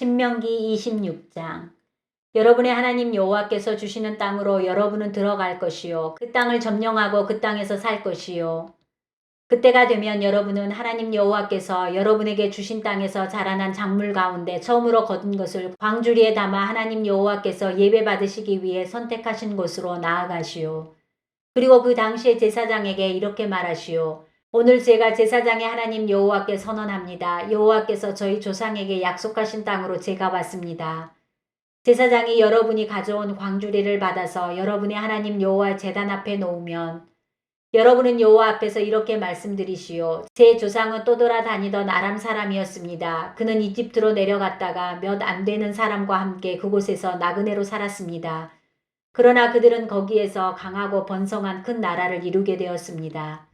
신명기 26장 여러분의 하나님 여호와께서 주시는 땅으로 여러분은 들어갈 것이요 그 땅을 점령하고 그 땅에서 살 것이요 그때가 되면 여러분은 하나님 여호와께서 여러분에게 주신 땅에서 자라난 작물 가운데 처음으로 거둔 것을 광주리에 담아 하나님 여호와께서 예배 받으시기 위해 선택하신 곳으로 나아가시오. 그리고 그 당시의 제사장에게 이렇게 말하시오. 오늘 제가 제사장의 하나님 여호와께 선언합니다. 여호와께서 저희 조상에게 약속하신 땅으로 제가 왔습니다. 제사장이 여러분이 가져온 광주리를 받아서 여러분의 하나님 여호와 제단 앞에 놓으면 여러분은 여호와 앞에서 이렇게 말씀드리시오. 제 조상은 떠돌아다니던 아람 사람이었습니다. 그는 이집트로 내려갔다가 몇 안 되는 사람과 함께 그곳에서 나그네로 살았습니다. 그러나 그들은 거기에서 강하고 번성한 큰 나라를 이루게 되었습니다.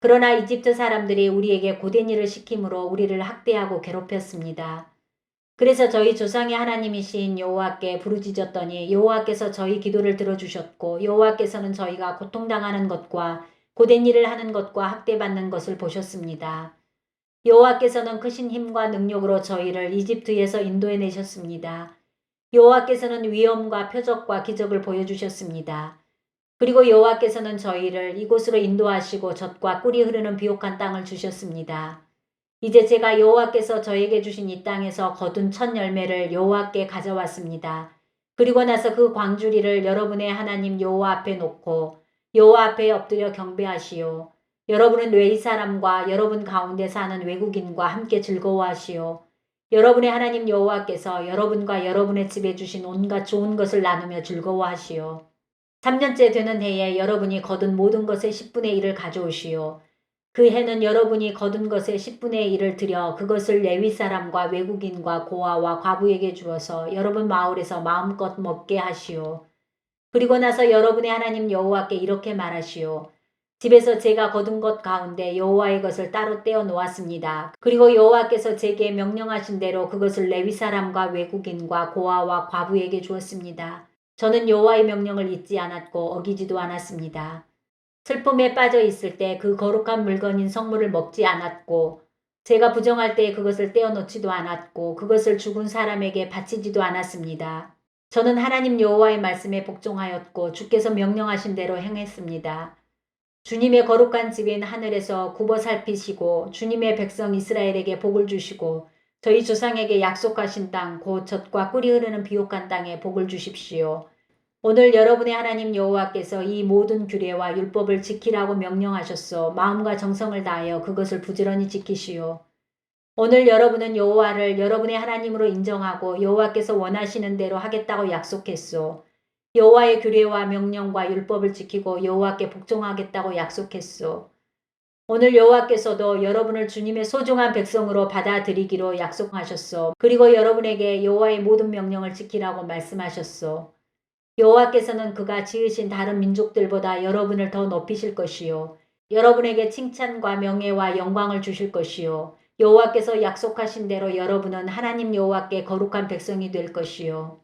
그러나 이집트 사람들이 우리에게 고된 일을 시킴으로 우리를 학대하고 괴롭혔습니다. 그래서 저희 조상의 하나님이신 여호와께 부르짖었더니 여호와께서 저희 기도를 들어주셨고 여호와께서는 저희가 고통당하는 것과 고된 일을 하는 것과 학대받는 것을 보셨습니다. 여호와께서는 크신 힘과 능력으로 저희를 이집트에서 인도해 내셨습니다. 여호와께서는 위엄과 표적과 기적을 보여주셨습니다. 그리고 여호와께서는 저희를 이곳으로 인도하시고 젖과 꿀이 흐르는 비옥한 땅을 주셨습니다. 이제 제가 여호와께서 저에게 주신 이 땅에서 거둔 첫 열매를 여호와께 가져왔습니다. 그리고 나서 그 광주리를 여러분의 하나님 여호와 앞에 놓고 여호와 앞에 엎드려 경배하시오. 여러분은 외이 사람과 여러분 가운데 사는 외국인과 함께 즐거워하시오. 여러분의 하나님 여호와께서 여러분과 여러분의 집에 주신 온갖 좋은 것을 나누며 즐거워하시오. 3년째 되는 해에 여러분이 거둔 모든 것의 10분의 1을 가져오시오. 그 해는 여러분이 거둔 것의 10분의 1을 들여 그것을 레위 사람과 외국인과 고아와 과부에게 주어서 여러분 마을에서 마음껏 먹게 하시오. 그리고 나서 여러분의 하나님 여호와께 이렇게 말하시오. 집에서 제가 거둔 것 가운데 여호와의 것을 따로 떼어 놓았습니다. 그리고 여호와께서 제게 명령하신 대로 그것을 레위 사람과 외국인과 고아와 과부에게 주었습니다. 저는 여호와의 명령을 잊지 않았고 어기지도 않았습니다. 슬픔에 빠져 있을 때 그 거룩한 물건인 성물을 먹지 않았고 제가 부정할 때 그것을 떼어놓지도 않았고 그것을 죽은 사람에게 바치지도 않았습니다. 저는 하나님 여호와의 말씀에 복종하였고 주께서 명령하신 대로 행했습니다. 주님의 거룩한 집인 하늘에서 굽어 살피시고 주님의 백성 이스라엘에게 복을 주시고 저희 조상에게 약속하신 땅곧 젖과 꿀이 흐르는 비옥한 땅에 복을 주십시오. 오늘 여러분의 하나님 여호와께서 이 모든 규례와 율법을 지키라고 명령하셨소. 마음과 정성을 다하여 그것을 부지런히 지키시오. 오늘 여러분은 여호와를 여러분의 하나님으로 인정하고 여호와께서 원하시는 대로 하겠다고 약속했소. 여호와의 규례와 명령과 율법을 지키고 여호와께 복종하겠다고 약속했소. 오늘 여호와께서도 여러분을 주님의 소중한 백성으로 받아들이기로 약속하셨소. 그리고 여러분에게 여호와의 모든 명령을 지키라고 말씀하셨소. 여호와께서는 그가 지으신 다른 민족들보다 여러분을 더 높이실 것이요. 여러분에게 칭찬과 명예와 영광을 주실 것이요. 여호와께서 약속하신 대로 여러분은 하나님 여호와께 거룩한 백성이 될 것이요.